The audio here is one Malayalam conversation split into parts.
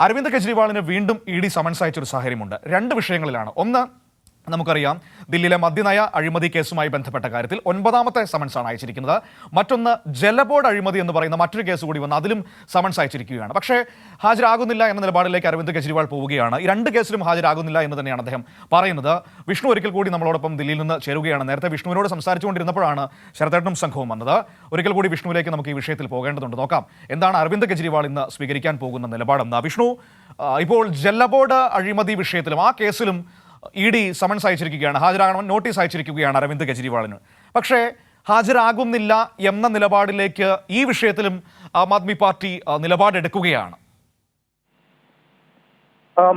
അരവിന്ദ് കെജ്രിവാളിന് വീണ്ടും ഇ ഡി സമൻസ് അയച്ചൊരു സാഹചര്യമുണ്ട്. രണ്ട് വിഷയങ്ങളിലാണ്. ഒന്ന് നമുക്കറിയാം ദില്ലിയിലെ മദ്യനയ അഴിമതി കേസുമായി ബന്ധപ്പെട്ട കാര്യത്തിൽ ഒൻപതാമത്തെ സമൻസ് ആണ് അയച്ചിരിക്കുന്നത്. മറ്റൊന്ന് ജലബോർഡ് അഴിമതി എന്ന് പറയുന്ന മറ്റൊരു കേസ് കൂടി വന്ന് അതിലും സമൻസ് അയച്ചിരിക്കുകയാണ്. പക്ഷേ ഹാജരാകുന്നില്ല എന്ന നിലപാടിലേക്ക് അരവിന്ദ് കെജ്രിവാൾ പോവുകയാണ്. ഈ രണ്ട് കേസിലും ഹാജരാകുന്നില്ല എന്ന് തന്നെയാണ് അദ്ദേഹം പറയുന്നത്. വിഷ്ണു ഒരിക്കൽ കൂടി നമ്മളോടൊപ്പം ദില്ലിയിൽ നിന്ന് ചേരുകയാണ്. നേരത്തെ വിഷ്ണുവിനോട് സംസാരിച്ചുകൊണ്ടിരുന്നപ്പോഴാണ് ശരതേട്ടനും സംഘവും വന്നത്. ഒരിക്കൽ കൂടി വിഷ്ണുവിലേക്ക് നമുക്ക് ഈ വിഷയത്തിൽ പോകേണ്ടതുണ്ട്. നോക്കാം എന്താണ് അരവിന്ദ് കെജ്രിവാൾ ഇന്ന് സ്വീകരിക്കാൻ പോകുന്ന നിലപാടെന്ന്. വിഷ്ണു ഇപ്പോൾ ജലബോർഡ് അഴിമതി വിഷയത്തിലും ആ കേസിലും ഇ ഡി സമൻസ് അയച്ചിരിക്കുകയാണ്. ഹാജരാകണമെന്ന് നോട്ടീസ് അയച്ചിരിക്കുകയാണ് അരവിന്ദ് കെജ്രിവാളിന്. പക്ഷേ ഹാജരാകുന്നില്ല എന്ന നിലപാടിലേക്ക് ഈ വിഷയത്തിലും ആം ആദ്മി പാർട്ടി നിലപാടെടുക്കുകയാണ്.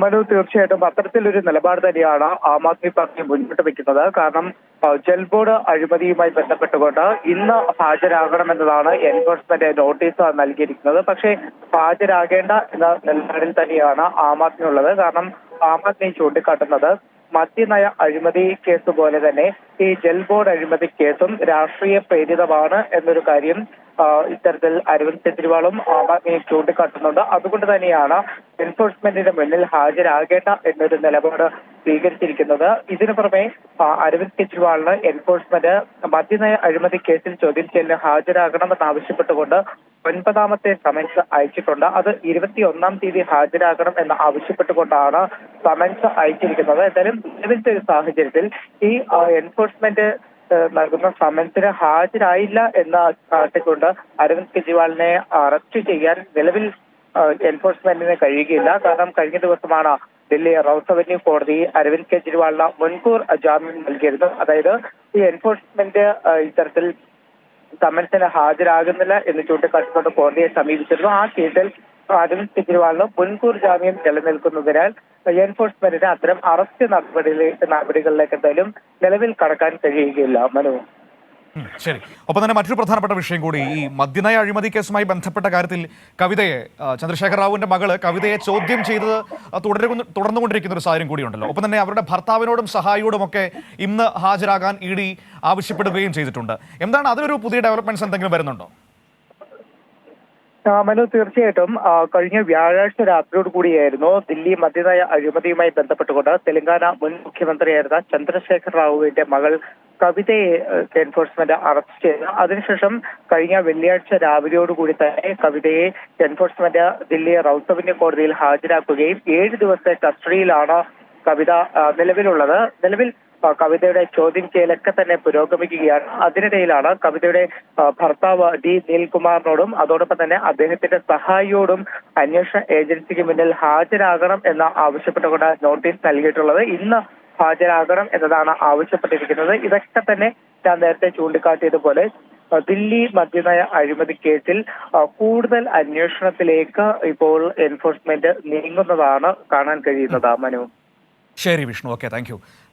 മനു തീർച്ചയായിട്ടും അത്തരത്തിലൊരു നിലപാട് തന്നെയാണ് ആം ആദ്മി പാർട്ടി മുന്നോട്ട് വെക്കുന്നത്. കാരണം ജൽ ബോർഡ് അഴിമതിയുമായി ബന്ധപ്പെട്ടുകൊണ്ട് ഇന്ന് ഹാജരാകണമെന്നതാണ് എൻഫോഴ്സ്മെന്റ് നോട്ടീസ് നൽകിയിരിക്കുന്നത്. പക്ഷേ ഹാജരാകേണ്ട എന്ന നിലപാടിൽ തന്നെയാണ് ആം ആദ്മി ഉള്ളത് കാരണം ആം ആദ്മി ചൂണ്ടിക്കാട്ടുന്നത് മദ്യനയ അഴിമതി കേസ് പോലെ തന്നെ ഈ ജൽ ബോർഡ് അഴിമതി കേസും രാഷ്ട്രീയ പ്രേരിതമാണ് എന്നൊരു കാര്യം ഇത്തരത്തിൽ അരവിന്ദ് കെജ്രിവാളും ആം ആദ്മി ചൂണ്ടിക്കാട്ടുന്നുണ്ട്. അതുകൊണ്ട് തന്നെയാണ് എൻഫോഴ്സ്മെന്റിന് മുന്നിൽ ഹാജരാകേണ്ട എന്നൊരു നിലപാട് സ്വീകരിച്ചിരിക്കുന്നത്. ഇതിനു പുറമെ അരവിന്ദ് കെജ്രിവാളിന് എൻഫോഴ്സ്മെന്റ് മദ്യനയ അഴിമതി കേസിൽ ചോദ്യം ചെയ്യലിന് ഹാജരാകണമെന്ന് ആവശ്യപ്പെട്ടുകൊണ്ട് ഒൻപതാമത്തെ സമൻസ് അയച്ചിട്ടുണ്ട്. അത് ഇരുപത്തിയൊന്നാം തീയതി ഹാജരാകണം എന്ന് ആവശ്യപ്പെട്ടുകൊണ്ടാണ് സമൻസ് അയച്ചിരിക്കുന്നത്. എന്തായാലും നിലവിലത്തെ ഒരു സാഹചര്യത്തിൽ ഈ എൻഫോഴ്സ്മെന്റ് നൽകുന്ന സമൻസിന് ഹാജരായില്ല എന്ന് കാട്ടിക്കൊണ്ട് അരവിന്ദ് കെജ്രിവാളിനെ അറസ്റ്റ് ചെയ്യാൻ നിലവിൽ എൻഫോഴ്സ്മെന്റിന് കഴിയുകയില്ല. കാരണം കഴിഞ്ഞ ദിവസമാണ് ഡൽഹി റൌസ് അവന്യൂ കോടതി അരവിന്ദ് കെജ്രിവാളിന് മുൻകൂർ ജാമ്യം നൽകിയിരുന്നത്. അതായത് ഈ എൻഫോഴ്സ്മെന്റ് ഇത്തരത്തിൽ സമൻസിന് ഹാജരാകുന്നില്ല എന്ന് ചൂണ്ടിക്കാട്ടിക്കൊണ്ട് കോടതിയെ സമീപിച്ചിരുന്നു. ആ കേസിൽ അരവിന്ദ് കെജ്രിവാളിന് മുൻകൂർ ജാമ്യം നിലനിൽക്കുന്നതിനാൽ എൻഫോഴ്സ്മെന്റിന് അത്തരം അറസ്റ്റ് നടപടികളിലേക്ക് എന്തായാലും നിലവിൽ കടക്കാൻ കഴിയുകയില്ല. മനു. ശരി. ഒപ്പം തന്നെ മറ്റൊരു പ്രധാനപ്പെട്ട വിഷയം കൂടി ഈ മദ്യനയ അഴിമതി കേസുമായി ബന്ധപ്പെട്ട കാര്യത്തിൽ കവിതയെ ചന്ദ്രശേഖർ റാവുവിന്റെ മകൾ കവിതയെ ചോദ്യം ചെയ്തത് തുടരുന്നു തുടർന്നുകൊണ്ടിരിക്കുന്ന ഒരു സാഹചര്യം കൂടിയുണ്ടല്ലോ. ഒപ്പം തന്നെ അവരുടെ ഭർത്താവിനോടും സഹായിയോടും ഒക്കെ ഇന്ന് ഹാജരാകാൻ ഇ ഡി ആവശ്യപ്പെടുകയും ചെയ്തിട്ടുണ്ട്. എന്താണ് അതിലൊരു പുതിയ ഡെവലപ്മെന്റ്സ് എന്തെങ്കിലും വരുന്നുണ്ടോ? മനു തീർച്ചയായിട്ടും. കഴിഞ്ഞ വ്യാഴാഴ്ച രാത്രിയോട് കൂടിയായിരുന്നു ദില്ലി മദ്യനയ അഴിമതിയുമായി ബന്ധപ്പെട്ടുകൊണ്ട് തെലങ്കാന മുൻ മുഖ്യമന്ത്രിയായിരുന്ന ചന്ദ്രശേഖർ റാവുവിന്റെ മകൾ കവിതയെ എൻഫോഴ്സ്മെന്റ് അറസ്റ്റ് ചെയ്തു. അതിനുശേഷം കഴിഞ്ഞ വെള്ളിയാഴ്ച രാവിലെയോടുകൂടി തന്നെ കവിതയെ എൻഫോഴ്സ്മെന്റ് ദില്ലി റൌത്തവിന്റെ കോടതിയിൽ ഹാജരാക്കുകയും ഏഴ് ദിവസത്തെ കസ്റ്റഡിയിലാണ് കവിത നിലവിലുള്ളത്. നിലവിൽ കവിതയുടെ ചോദ്യം ചെയ്യലൊക്കെ തന്നെ പുരോഗമിക്കുകയാണ്. അതിനിടയിലാണ് കവിതയുടെ ഭർത്താവ് ഡി നീൽകുമാറിനോടും അതോടൊപ്പം തന്നെ അദ്ദേഹത്തിന്റെ സഹായിയോടും അന്വേഷണ ഏജൻസിക്ക് മുന്നിൽ ഹാജരാകണം എന്ന് ആവശ്യപ്പെട്ടുകൊണ്ട് നോട്ടീസ് നൽകിയിട്ടുള്ളത്. ഇന്ന് ഹാജരാകണം എന്നതാണ് ആവശ്യപ്പെട്ടിരിക്കുന്നത്. ഇതൊക്കെ തന്നെ ഞാൻ നേരത്തെ ചൂണ്ടിക്കാട്ടിയതുപോലെ ദില്ലി മദ്യനയ അഴിമതി കേസിൽ കൂടുതൽ അന്വേഷണത്തിലേക്ക് ഇപ്പോൾ എൻഫോഴ്സ്മെന്റ് നീങ്ങുന്നതാണ് കാണാൻ കഴിയുന്നത്. മനു. ശരി വിഷ്ണു. Okay thank